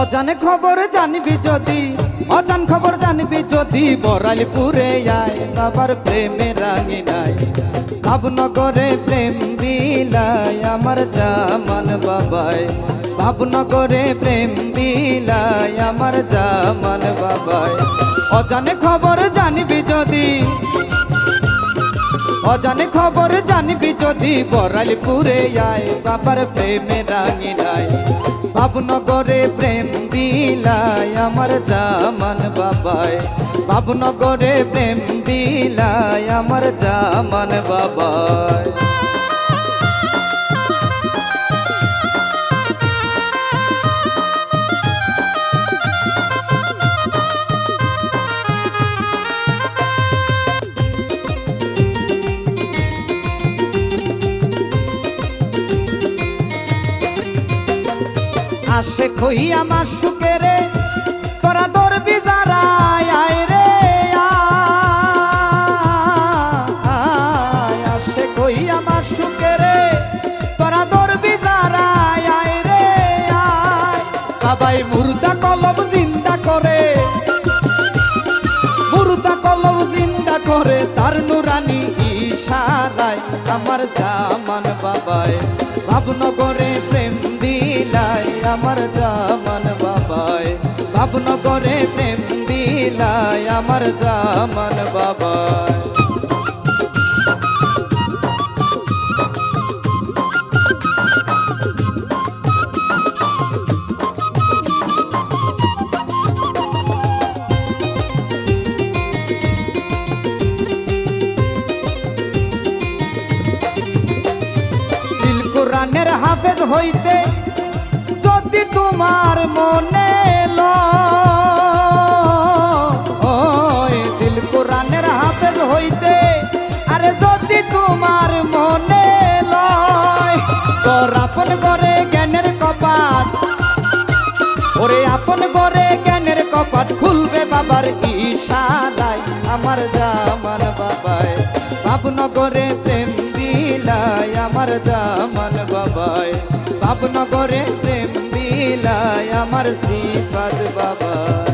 অজানে খবর জানবি যদি অজান খবর জানবি যদি বরাইলপুরে আয়, বাবার প্রেমে রাঙি নাই। ভাবনগরে প্রেম বিলায় আমার জামান বাবাই। ভাবনগরে প্রেম বিলায় আমার জামান বাবাই। অজানে খবর জানবি যদি, অজানে খবর জানবি যদি বরাইলপুরে আয়, বাবার প্রেমে রাঙি নাই। ভাবনগরে প্রেম বিলায় আমার জামান বাবাই। ভাবনগরে প্রেম বিলায় আমার জামান বাবাই। আসে খই আমার সুকেরে তোরা দরবি যারা আয় রে আসে খই আমার সুকেরে তোরা দরবি যারা আয় রে বাবাই মুর্দা কলম জিন্দা করে, মুর্দা কলম জিন্দা করে, তার নুরানি ইশারায়, আমার জামান বাবাই ভাবনগরে আমার জামান বাবাই ভাবনগরে প্রেম দিলাই আমার জামান হাফেজ হইতে যদি তোমার মনে দিল কোরআনের হাফেজ হইতে, আরে যদি তোমার মনে তোর আপন করে জ্ঞানের কপাট, ওরে আপন করে জ্ঞানের কপাট খুলবে বাবার ইশারায়, আমার জামান বাবাই ভাবনগরে প্রেম বিলায় আমার জামান প্রেম বিলায় আমার সিফাত বাবাই